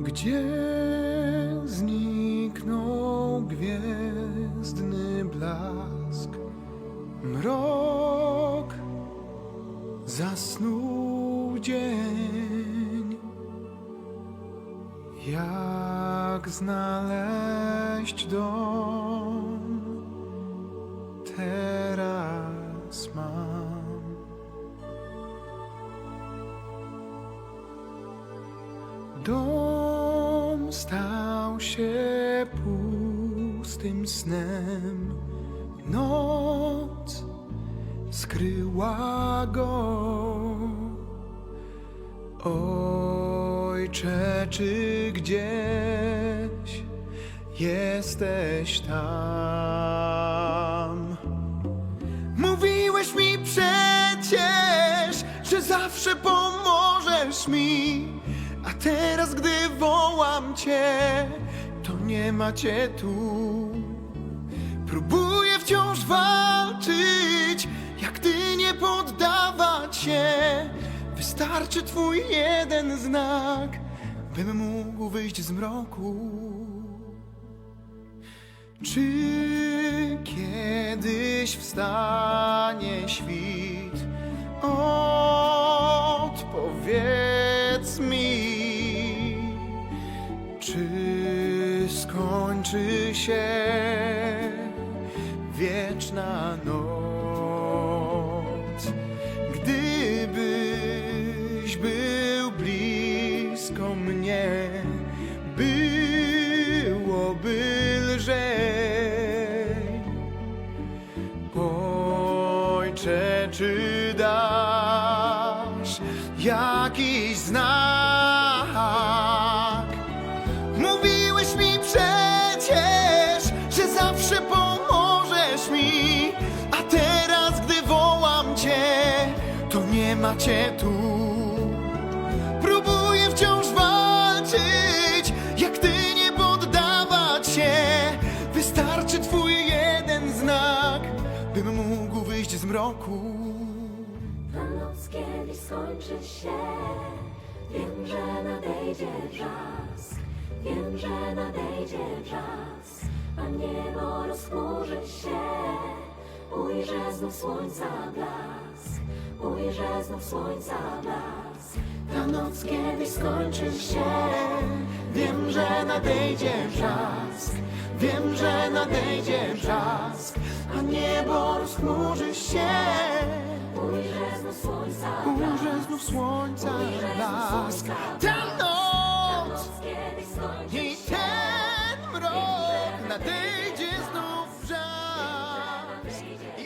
Gdzie zniknął gwiezdny blask? Mrok zasnął dzień. Jak znaleźć dom? Teraz mam. Dom stał się pustym snem. Noc skryła go. Ojcze, czy gdzieś jesteś tam? Mówiłeś mi przecież, że zawsze pomożesz mi. A teraz, gdy wołam cię, to nie ma cię tu. Próbuję wciąż walczyć, jak ty nie poddawać się. Wystarczy twój jeden znak, bym mógł wyjść z mroku. Czy kiedyś wstanie świt? Czy skończy się wieczna noc? Gdybyś był blisko mnie, byłoby lżej. Ojcze, czy dasz jakiś znak? To nie ma cię tu. Próbuję wciąż walczyć, jak ty nie poddawać się. Wystarczy twój jeden znak, bym mógł wyjść z mroku. Ta noc kiedyś skończy się Wiem, że nadejdzie wrzask Wiem, że nadejdzie wrzask A niebo rozchmurzy się Ujrzę znów słońca blask. Ujrzę znów słońca blask. Ta noc kiedyś skończy się. Wiem, że nadejdzie wrzask, wiem, że nadejdzie wrzask, a niebo rozchmurzy się. Ujrzę znów słońca blask. Ujrzę znów słońca blask. Ta DJ.